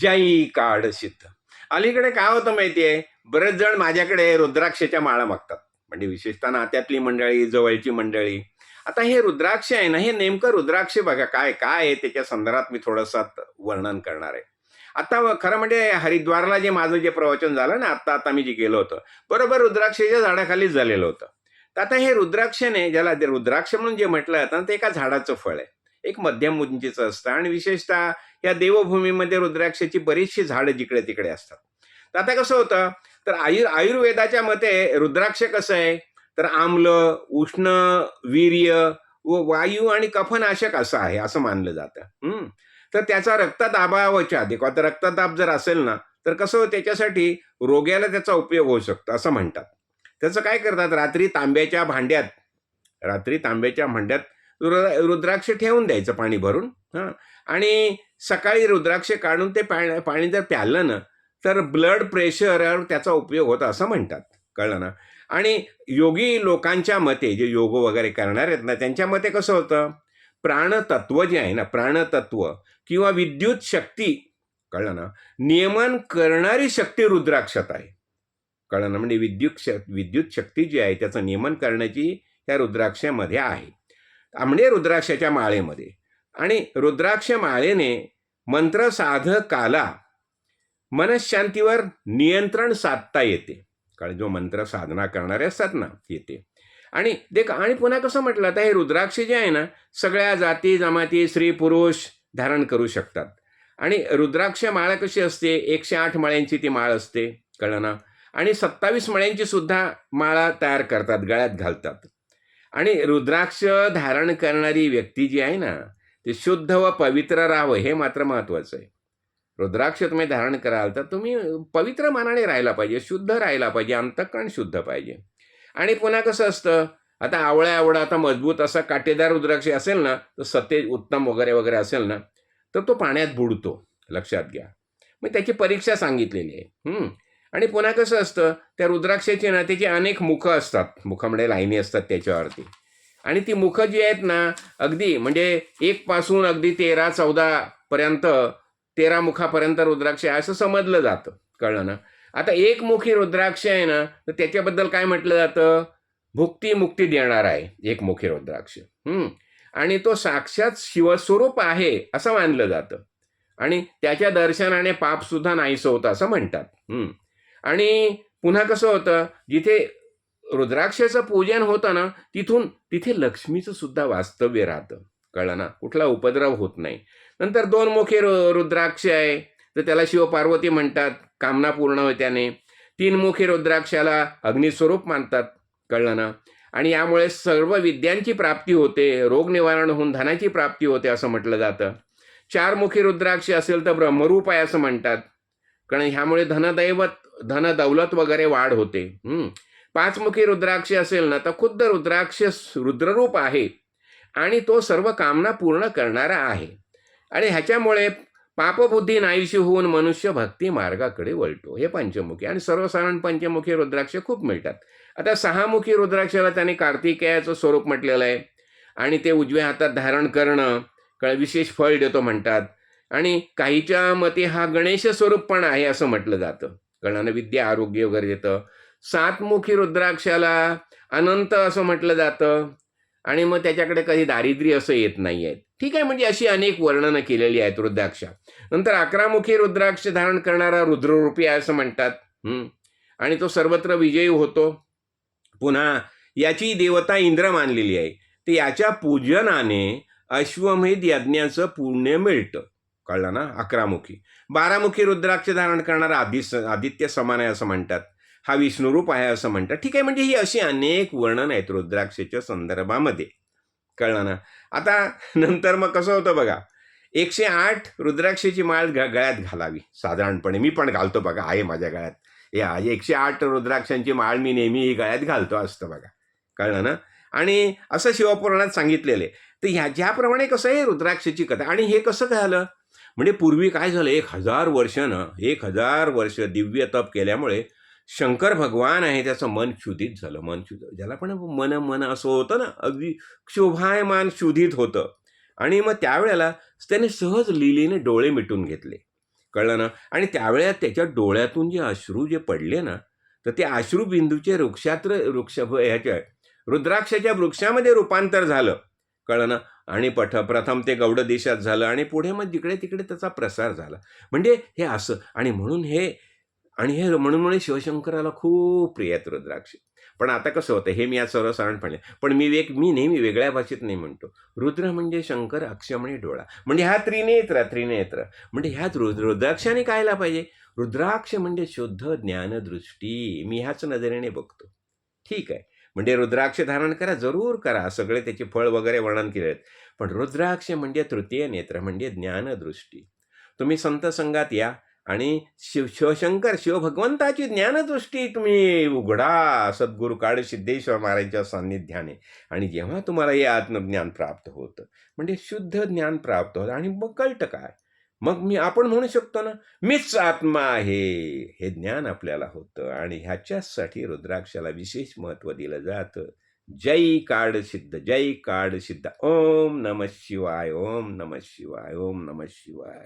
जई काढ सिद्ध. अलीकडे काय होतं माहितीये? बरेच जण माझ्याकडे रुद्राक्षाच्या माळा मागतात. म्हणजे विशेषतः नात्यातली मंडळी जवळची मंडळी. आता हे रुद्राक्ष आहे ना हे नेमकं रुद्राक्ष बघा काय काय आहे? त्याच्या संदर्भात मी थोडंसं वर्णन करणार आहे. आता खरं म्हणजे हरिद्वारला जे माझं जे प्रवचन झालं ना आता आता मी जे गेलो होतो बरोबर रुद्राक्षाच्या झाडाखालीच झालेलं होतं. तर आता हे रुद्राक्षने ज्याला ते रुद्राक्ष म्हणून जे म्हटलं जातं ते एका झाडाचं फळ आहे. एक मध्यम उंचीचं असतं. आणि विशेषतः या देवभूमीमध्ये रुद्राक्षाची बरीचशी झाडं जिकडे तिकडे असतात. तर आता कसं होतं? तर आयुर् आयुर्वेदाच्या मते रुद्राक्ष कसं आहे? तर आम्ल उष्ण वीर्य व वायू आणि कफनाशक असं आहे असं मानलं जातं. हम्म. तर त्याचा रक्तदाबावच्या आधी आता रक्तदाब जर असेल ना तर कसं त्याच्यासाठी रोग्याला त्याचा उपयोग होऊ शकतो असं म्हणतात. त्याचं काय करतात? रात्री तांब्याच्या भांड्यात रात्री तांब्याच्या भांड्यात रुद्राक्ष ठेवून द्यायचं पाणी भरून हां. आणि सकाळी रुद्राक्ष काढून ते पाणी पाणी जर प्यालं ना तर ब्लड प्रेशरवर त्याचा उपयोग होता असं म्हणतात. कळलं ना? आणि योगी लोकांच्या मते जे योग वगैरे करणार आहेत ना त्यांच्या मते कसं होतं? प्राणतत्व जे आहे ना प्राणतत्व किंवा विद्युत शक्ती कळलं ना? नियमन करणारी शक्ती रुद्राक्षात आहे. कळलं ना? म्हणजे विद्युत श विद्युत शक्ती जी आहे त्याचं नियमन करण्याची त्या रुद्राक्षामध्ये आहे. म्हणजे रुद्राक्षाच्या माळेमध्ये. आणि रुद्राक्ष माळेने मंत्र साधकाला मनशांतीवर नियंत्रण साधता येते. कारण जो मंत्र साधना करणारे असतात ना येते. आणि देख आणि पुन्हा कसं म्हटलं आता हे रुद्राक्ष जे आहे ना सगळ्या जाती जमाती स्त्री पुरुष धारण करू शकतात. आणि रुद्राक्ष माळ कशी असते? एकशे आठ माळ्यांची ती माळ असते कळलं ना? आणि सत्तावीस मळ्यांची सुद्धा माळा तयार करतात गळ्यात घालतात. आणि रुद्राक्ष धारण करणारी व्यक्ती जी आहे ना ती शुद्ध व पवित्र राहावं हे मात्र महत्त्वाचं आहे. रुद्राक्ष तुम्ही धारण कराल तर तुम्ही पवित्र मानाने राहायला पाहिजे शुद्ध राहायला पाहिजे अंतकरण शुद्ध पाहिजे. आणि पुन्हा कसं असतं आता आवळ्या आवडा आता मजबूत असा काटेदार रुद्राक्ष असेल ना तर सतेज उत्तम वगैरे वगैरे असेल ना तर तो पाण्यात बुडतो. लक्षात घ्या. मग त्याची परीक्षा सांगितलेली आहे. आणि पुन्हा कसं असतं त्या रुद्राक्षाची ना त्याची अनेक मुखं असतात. मुखामध्ये म्हणजे लाईनी असतात त्याच्यावरती. आणि ती मुखं जी आहेत ना अगदी म्हणजे एक पासून अगदी तेरा चौदा पर्यंत तेरा मुखापर्यंत रुद्राक्ष आहे असं समजलं जातं. कळलं ना? आता एक मुखी रुद्राक्ष आहे ना तर त्याच्याबद्दल काय म्हटलं जातं? भुक्ती मुक्ती देणार आहे एक मुखी रुद्राक्ष. आणि तो साक्षात शिवस्वरूप आहे असं मानलं जातं. आणि त्याच्या दर्शनाने पापसुद्धा नाहीसं होतं असं म्हणतात. हम्म. आणि पुन्हा कसं होतं? जिथे रुद्राक्षाचं पूजन होतं ना तिथून तिथे लक्ष्मीचं सुद्धा वास्तव्य राहतं. कळलं ना? कुठला उपद्रव होत नाही. नंतर दोन मुखे रु रुद्राक्ष आहे. तर त्याला शिवपार्वती म्हणतात. कामना पूर्ण होत्याने तीन मुखी रुद्राक्षाला अग्निस्वरूप मानतात. कळलं ना? आणि यामुळे सर्व विद्यांची प्राप्ती होते. रोग निवारण होऊन धनाची प्राप्ती होते असं म्हटलं जातं. चारमुखी रुद्राक्ष असेल तर ब्रह्मरूप आहे असं म्हणतात. कारण ह्यामुळे धनदैवत धन दौलत वगैरे वाढ होते. पाचमुखी रुद्राक्ष असेल ना तर खुद्द रुद्राक्ष रुद्ररूप आहे. आणि तो सर्व कामना पूर्ण करणारा आहे. आणि ह्याच्यामुळे पापबुद्धी नाहीशी होऊन मनुष्य भक्ती मार्गाकडे वळतो. हे पंचमुखी आणि सर्वसाधारण पंचमुखी रुद्राक्ष खूप मिळतात. आता सहामुखी रुद्राक्षाला त्याने कार्तिकेयाचं स्वरूप म्हटलेलं आहे. आणि ते उजव्या हातात धारण करणं क- विशेष फळ देतो म्हणतात. आणि काहीच्या मते हा गणेश स्वरूप पण आहे असं म्हटलं जातं. गणानं विद्या आरोग्य वगैरे देतं. सातमुखी रुद्राक्षाला अनंत असं म्हटलं जातं. आणि मग त्याच्याकडे कधी दारिद्र्य असं येत नाही आहेत ठीक आहे म्हणजे अशी अनेक वर्णनं केलेली आहेत रुद्राक्षा. नंतर अकरामुखी रुद्राक्ष धारण करणारा रुद्ररूपी आहे असं म्हणतात. हम्म. आणि तो सर्वत्र विजयी होतो. पुन्हा याची देवता इंद्र मानलेली आहे. तर याच्या पूजनाने अश्वमेध यज्ञाचं पुण्य मिळतं. कळलं ना? अकरामुखी. बारामुखी रुद्राक्ष धारण करणारा आदिस आदित्य समान आहे असं म्हणतात. हा विष्णुरूप आहे असं म्हणतात. ठीक आहे म्हणजे ही अशी अनेक वर्णन आहेत रुद्राक्षेच्या संदर्भामध्ये. कळलं ना? आता नंतर मग कसं होतं बघा? एकशे आठ रुद्राक्षेची माळ ग गळ्यात घालावी. साधारणपणे मी पण घालतो बघा. आहे माझ्या गळ्यात. या एकशे आठ रुद्राक्षांची माळ मी नेहमी ही गळ्यात घालतो असतं बघा. कळलं ना? आणि असं शिवपुराणात सांगितलेलं आहे. तर ह्या ज्याप्रमाणे कसं आहे रुद्राक्षाची कथा? आणि हे कसं झालं म्हणजे पूर्वी काय झालं एक हजार वर्षानं ना एक हजार वर्ष दिव्य तप केल्यामुळे शंकर भगवान आहे त्याचं मन क्षुधित झालं मन शुद्ध ज्याला पण मन मन असं होतं ना अगदी क्षोभायमान क्षुधित होतं. आणि मग त्यावेळेला त्याने सहज लिलीने डोळे मिटून घेतले. कळलं ना? आणि त्यावेळेला त्याच्या डोळ्यातून जे अश्रू जे पडले ना तर ते अश्रूबिंदूचे वृक्षात्र वृक्ष ह्याच्या रुद्राक्षाच्या वृक्षामध्ये रूपांतर झालं. कळलं ना? आणि पठ प्रथम ते गौड देशात झालं आणि पुढे मग जिकडे तिकडे त्याचा प्रसार झाला. म्हणजे हे असं. आणि म्हणून हे आणि हे म्हणून म्हणून शिवशंकराला खूप प्रिय आहेत रुद्राक्ष. पण आता कसं होतं हे मी आज सर्वसाधारणपणे पण मी एक मी नेहमी वेगळ्या भाषेत नाही म्हणतो. रुद्र म्हणजे शंकर अक्ष म्हणजे डोळा. म्हणजे हा त्रिनेत्र त्रिनेत्र. म्हणजे ह्यात रुद्र रुद्राक्षाने कायला पाहिजे? रुद्राक्ष म्हणजे शुद्ध ज्ञानदृष्टी. मी ह्याच नजरेने बघतो. ठीक आहे. म्हणजे रुद्राक्ष धारण करा जरूर करा. सगळे त्याचे फळ वगैरे वर्णन केले. आहेत पण रुद्राक्ष म्हणजे तृतीय नेत्र म्हणजे ज्ञानदृष्टी. तुम्ही संत संघात या आणि शिव शिवशंकर शिवभगवंताची ज्ञानदृष्टी तुम्ही उघडा. सद्गुरू काळ सिद्धेश्वर महाराजांच्या सान्निध्याने. आणि जेव्हा तुम्हाला हे आत्मज्ञान प्राप्त होतं म्हणजे शुद्ध ज्ञान प्राप्त होतं. आणि मग कळतं काय? मग मी आपण म्हणू शकतो ना मीच आत्मा आहे हे ज्ञान आपल्याला होतं आणि ह्याच्यासाठी रुद्राक्षाला विशेष महत्त्व दिलं जातं. जय काड सिद्ध जय काड सिद्ध. ओम नम शिवाय ओम नम शिवाय ओम नम शिवाय.